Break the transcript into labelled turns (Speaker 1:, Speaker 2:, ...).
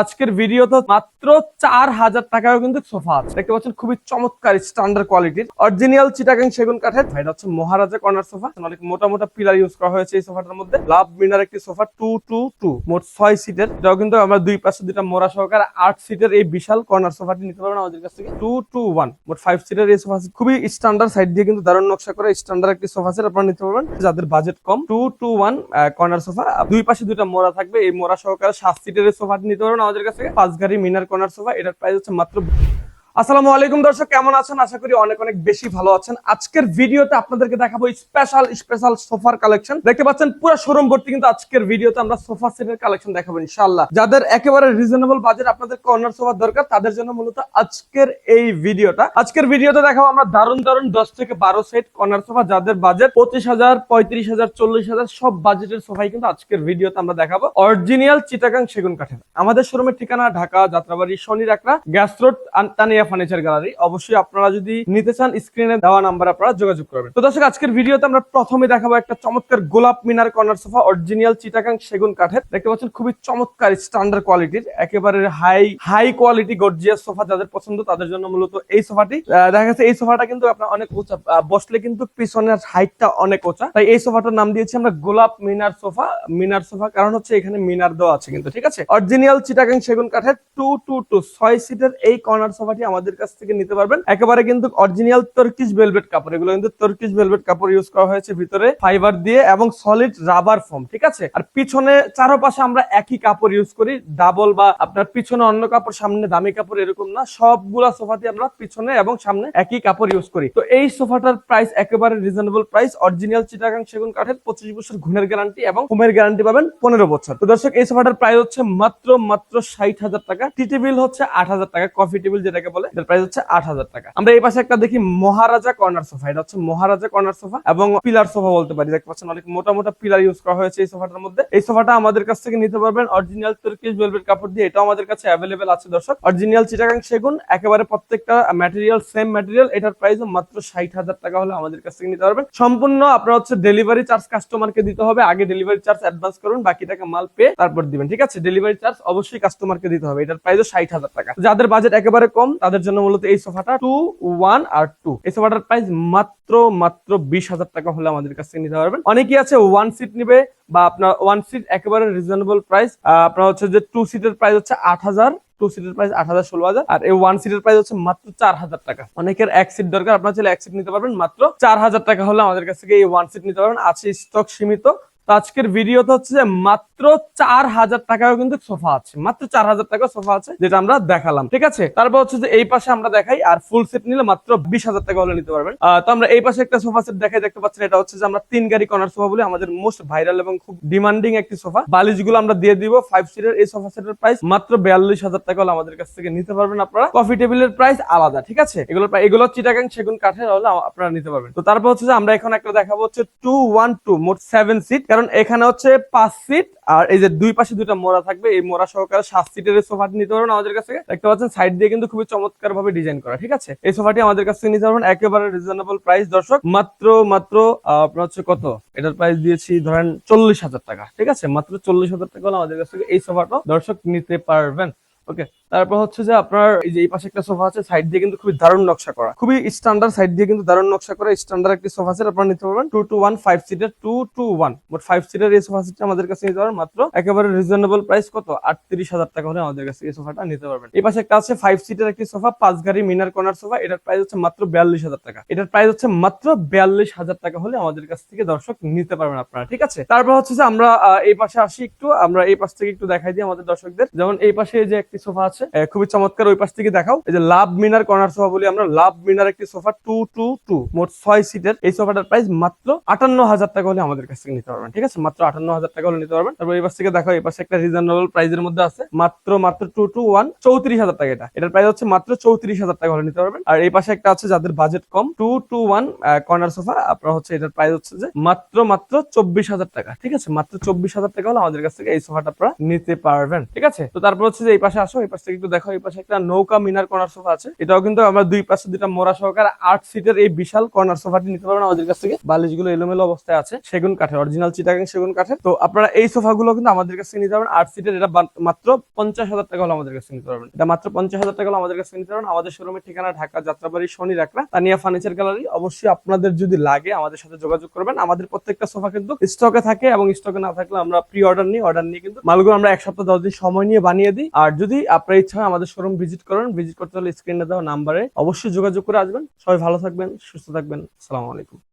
Speaker 1: আজকের ভিডিও তো মাত্র চার হাজার টাকায় কিন্তু সোফা আছে। দেখতে পাচ্ছেন, খুবই চমৎকার স্ট্যান্ডার্ড কোয়ালিটির অরিজিনাল চিটাগাং সেগুন কাঠের ভাইটা হচ্ছে মহারাজা কর্নার সোফা। অনেক মোটা মোটা পিলার ইউজ করা হয়েছে এই সোফাটার মধ্যে। লাভ মিনার একটি সোফা টু টু টু মোট ছয় সিটের এটাও কিন্তু আমরা দুই পাশে দুটা মোড়া সহকারে আট সিটের এই বিশাল কর্নার সোফাটি নিতে পারবেন আমাদের কাছ থেকে। টু টু ওয়ান মোট ফাইভ সিটের এই সোফা খুবই স্ট্যান্ডার্ড সাইড দিয়ে কিন্তু দারুণ নকশা করে স্ট্যান্ডার্ড একটি সোফা সেট আপনারা নিতে পারবেন। যাদের বাজেট কম two two one corner sofa. দুই পাশে দুটা মোড়া থাকবে। এই মোড়া সহকারে সাত সিটের সোফাটি নিতে পারবেন আমাদের কাছে পাঁচ গাড়ি মিনার কর্নার সোফা এটার প্রাইস হচ্ছে মাত্র আসসালামু আলাইকুম দর্শক, কেমন আছেন? আশা করি অনেক অনেক বেশি ভালো আছেন। আজকের ভিডিওতে আপনাদেরকে দেখাবো স্পেশাল স্পেশাল সোফার কালেকশন দেখতে পাচ্ছেন, পুরো শোরুম ভর্তি কিন্তু আজকের ভিডিওতে আমরা সোফা সেটের কালেকশন দেখাবো ইনশাআল্লাহ। যাদের একেবারে রিজনেবল বাজেট আপনাদের কর্নার সোফার দরকার, তাদের জন্য মূলত আজকের এই ভিডিওটা। আজকের ভিডিওতে দেখাবো আমরা দারুণ দারুণ দশ থেকে বারো সেট কর্নার সোফা, যাদের বাজেট পঁচিশ হাজার, পঁয়ত্রিশ হাজার, চল্লিশ হাজার, সব বাজেটের সোফাই কিন্তু আজকের ভিডিওতে আমরা দেখাবো। অরিজিনাল চিটাগাং সেগুন কাঠের। আমাদের শোরুমের ঠিকানা ঢাকা, যাত্রাবাড়ি, শনি Rakra gas road Tania furniture gallery অবশ্যই আপনারা যদি নিতে চান স্ক্রিনে দেওয়া নাম্বার আপনারা যোগাযোগ করবেন। তো দর্শক, আজকের ভিডিওতে আমরা প্রথমে দেখাবো একটা চমৎকার গোলাপ Minar corner sofa original Chittagong সেগুন কাঠের। দেখতে পাচ্ছেন, খুবই চমৎকার স্ট্যান্ডার্ড কোয়ালিটির একেবারে high high quality gorgeous sofa যাদের পছন্দ, তাদের জন্য মূলত এই সোফাটি দেখা গেছে, এই সোফাটা কিন্তু আপনার অনেক উঁচা বসলে কিন্তু পিছনের হাইটটা অনেক উঁচা। তাই এই সোফাটার নাম দিয়েছি আমরা গোলাপ মিনার সোফা মিনার সোফা কারণ হচ্ছে এখানে মিনার দেওয়া আছে কিন্তু, ঠিক আছে? অরিজিনাল চিটাকাং সেগুন কাঠের টু টু টু ছয় সিটের এই কর্নার সোফাটি আমাদের কাছ থেকে নিতে পারবেন। একেবারে কিন্তু অরিজিনাল তর্কিশ ভেলভেট কাপড়। এগুলো কিন্তু তর্কিশ ভেলভেট কাপড় ইউজ করা হয়েছে ভিতরে ফাইবার দিয়ে এবং সলিড রাবার ফোম ঠিক আছে? আর পিছনে চারপাশে আমরা একই কাপড় ইউজ করি। ডাবল বা আপনার পিছনে অন্য কাপড়, সামনে দামি কাপড় এরকম না। সবগুলা সোফাতে আমরা পিছনে এবং সামনে একই কাপড় ইউজ করি। তো এই সোফাটার প্রাইস একেবারে রিজনেবল প্রাইস অরিজিনাল চিটাগাং সেগুন কাঠের পঁচিশ বছর ঘুমের গ্যারান্টি এবং হোমের গ্যারান্টি পাবেন পনেরো বছর। তো দর্শক, এই সোফাটার প্রাইস হচ্ছে মাত্র মাত্র ষাট হাজার টাকা। টি টেবিল হচ্ছে আট হাজার টাকা। কফি টেবিল যেটাকে বলে এটার প্রাইস হচ্ছে আট হাজার টাকা। আমরা এই পাশে একটা দেখি মহারাজা কর্নার সোফা। এটা হচ্ছে মহারাজা কর্নার সোফা এবং পিলার সোফা বলতে পারি। দেখতে পাচ্ছেন অনেক মোটা মোটা পিলার ইউজ করা হয়েছে এই সোফাটার মধ্যে। এই সোফাটা আমাদের কাছ থেকে নিতে পারবেন অরিজিনাল তুর্কিশ ভেলভেট কাপড় দিয়ে। এটাও আমাদের কাছে অ্যাভেলেবেল আছে দর্শক। অরিজিনাল চিটাগাং সেগুন, একেবারে প্রত্যেকটা ম্যাটেরিয়াল সেম ম্যাটেরিয়াল এটার প্রাইস মাত্র ষাট হাজার টাকা হলে আমাদের কাছ থেকে নিতে পারবেন। সম্পূর্ণ আপনার হচ্ছে ডেলিভারি চার্জ কাস্টমারকে দিতে হবে। আগে ডেলিভারি চার্জ অ্যাডভান্স করুন বাকি টাকা মাল পেয়ে তারপর দিবেন। ঠিক আছে? ডেলিভারি চার্জ অবশ্যই কাস্টমারকে দিতে হবে। এটার প্রাইস ষাট হাজার টাকা। যাদের বাজেট একেবারে কম, তাদের জন্য মূলত এই সোফাটা টু ওয়ান আর টু এই সোফাটার প্রাইস মাত্র মাত্র বিশ হাজার টাকা হলে আমাদের কাছ থেকে নিতে পারবেন। অনেকেই আছে ওয়ান সিট নিবে বা আপনার ওয়ান সিট একেবারে রিজনেবল প্রাইস আপনার হচ্ছে যে টু সিটের প্রাইস হচ্ছে আট হাজার টু সিটের প্রাইস আট হাজার ষোলো হাজার। আর এই ওয়ান সিটের প্রাইস হচ্ছে মাত্র চার হাজার টাকা। অনেকের এক সিট দরকার, আপনার চাইলে এক সিট নিতে পারবেন। মাত্র চার হাজার টাকা হলে আমাদের কাছ থেকে এই ওয়ান সিট নিতে পারবেন। আছে স্টক সীমিত তো আজকের ভিডিওতে হচ্ছে যে মাত্র চার হাজার টাকাও কিন্তু সোফা আছে। মাত্র চার হাজার টাকা সোফা আছে, যেটা আমরা দেখালাম, ঠিক আছে? তারপর হচ্ছে যে এই পাশে আমরা দেখাই, আর ফুল সেট নিলে মাত্র বিশ হাজার টাকা হলে নিতে পারবেন। তো আমরা এই পাশে একটা সোফা সেট দেখাই, দেখতে পাচ্ছেন এটা হচ্ছে যে আমরা তিন গাড়ি কর্নার সোফা বলে, আমাদের মোস্ট ভাইরাল এবং খুব ডিমান্ডিং একটি সোফা। বালিশগুলো আমরা দিয়ে দিব ফাইভ সিটের এই সোফা সেটের প্রাইস মাত্র বিয়াল্লিশ হাজার টাকা হলে আমাদের কাছ থেকে নিতে পারবেন আপনারা। কফি টেবিলের প্রাইস আলাদা, ঠিক আছে? এগুলো এগুলো চিটাগাং সেগুন কাঠের হলে আপনারা নিতে পারবেন। তো তারপর হচ্ছে যে আমরা এখন একটা দেখাবো হচ্ছে টু ওয়ান টু মোট সেভেন সিট কারণ এখানে হচ্ছে পাঁচ সিট আর এই যে দুই পাশে দুইটা মোড়া থাকবে, এই মোড়া সহকারে সাত সিটের সোফাটি নিতে পারবেন আমাদের কাছে দেখতে পাচ্ছেন সাইড দিয়ে কিন্তু খুবই চমৎকার ভাবে ডিজাইন করা, ঠিক আছে? এই সোফাটি আমাদের কাছে নিতে পারবেন, একেবারে রিজনেবল প্রাইস দর্শক, মাত্র মাত্র আপনার হচ্ছে কত? এটার প্রাইস দিয়েছি ধরেন চল্লিশ হাজার টাকা, ঠিক আছে? মাত্র চল্লিশ হাজার টাকা আমাদের কাছ থেকে এই সোফাটা দর্শক নিতে পারবেন। ওকে তারপর হচ্ছে যে আপনার এই যে এই পাশে একটা সোফা আছে সাইড দিয়ে কিন্তু খুবই দারুণ নকশা করা। খুবই স্ট্যান্ডার্ড সাইড দিয়ে কিন্তু দারুণ নকশা করা স্ট্যান্ডার্ড একটি সোফা সেট আপনারা নিতে পারবেন। টু টু ওয়ান ফাইভ সিটের টু টু ওয়ান মোট ফাইভ সিটের এই সোফা সেটটা আমাদের কাছে নিতে পারবেন। মাত্র একেবারে রিজনেবল প্রাইস কত? আটত্রিশ হাজার টাকা হলে আমাদের কাছে এই সোফাটা নিতে পারবেন। এই পাশে একটা আছে ফাইভ সিটের একটি সোফা পাঁচ গাড়ি মিনার কর্নার সোফা। এটার প্রাইস হচ্ছে মাত্র বিয়াল্লিশ হাজার টাকা। এটার প্রাইস হচ্ছে মাত্র বিয়াল্লিশ হাজার টাকা হলে আমাদের কাছ থেকে দর্শক নিতে পারবেন আপনারা, ঠিক আছে? তারপর হচ্ছে যে আমরা এই পাশে আসি একটু। আমরা এই পাশ থেকে একটু দেখাই দিই আমাদের দর্শকদের। যেমন এই পাশে যে একটি সোফা আছে। খুবই চমৎকার, ওই পাশ থেকে দেখাও। এই যে লাভ মিনার কর্নার সোফা বলি আমরা, লাভ মিনার একটি সোফা টু টু টু মোট ছয় সিটের। এই সোফাটার প্রাইস মাত্র আটান্ন হাজার টাকা হলে আমাদের কাছ থেকে নিতে পারবেন, ঠিক আছে? মাত্র আটান্ন হাজার টাকা হলে নিতে পারবেন। তারপর এই পাশ থেকে দেখো এই পাশে একটা রিজনেবল প্রাইসের মধ্যে আছে। মাত্র মাত্র টু টু ওয়ান চৌত্রিশ হাজার টাকা এটা। এটার প্রাইস হচ্ছে মাত্র চৌত্রিশ হাজার টাকা হলে নিতে পারবেন। আর এই পাশে একটা আছে যাদের বাজেট কম two two one corner sofa. আপনার হচ্ছে এটার প্রাইস হচ্ছে যে মাত্র মাত্র চব্বিশ হাজার টাকা, ঠিক আছে? মাত্র চব্বিশ হাজার টাকা হলে আমাদের কাছ থেকে এই সোফাটা আপনারা নিতে পারবেন, ঠিক আছে? তো তারপর হচ্ছে যে এই পাশে আসো, এই পাশ থেকে একটু দেখো, এই পাশে একটা নৌকা মিনার কর্নার সোফা আছে। এটাও কিন্তু আমরা দুই পাশে দুটা মোড়া সহকারে আট সিটের এই বিশাল কর্নার সোফাটি নিতে পারবেন আমাদের কাছ থেকে। বালিশগুলো এলোমেলো অবস্থায় আছে, সেগুন কাঠের অরিজিনাল চিটাগাং সেগুন কাঠের। তো আপনারা এই সোফাগুলো কিন্তু আমাদের কাছ নিতে পারবেন। আট সিটের এটা মাত্র পঞ্চাশ হাজার টাকা হলে আমাদের কাছ নিতে পারবেন। এটা মাত্র পঞ্চাশ হাজার টাকা হলে আমাদের কাছ নিতে পারবেন। আমাদের শোরুমের ঠিকানা ঢাকা, যাত্রাবাড়ি, শনি রাখরা তানিয়া ফার্নিচার গ্যালারি অবশ্যই আপনাদের যদি লাগে আমাদের সাথে যোগাযোগ করবেন। আমাদের প্রত্যেকটা সোফা কিন্তু স্টকে থাকে এবং স্টকে না থাকলে আমরা প্রি অর্ডার নিই। অর্ডার নিয়ে কিন্তু মালগুলো আমরা এক সপ্তাহ, দশ দিন সময় নিয়ে বানিয়ে দিই। আর যদি আপনার ইচ্ছা হয় আমাদের শোরুম ভিজিট করেন ভিজিট করতে হলে স্ক্রিনে দেওয়া নাম্বারে অবশ্যই যোগাযোগ করে আসবেন। সবাই ভালো থাকবেন, সুস্থ থাকবেন। আসসালামু আলাইকুম।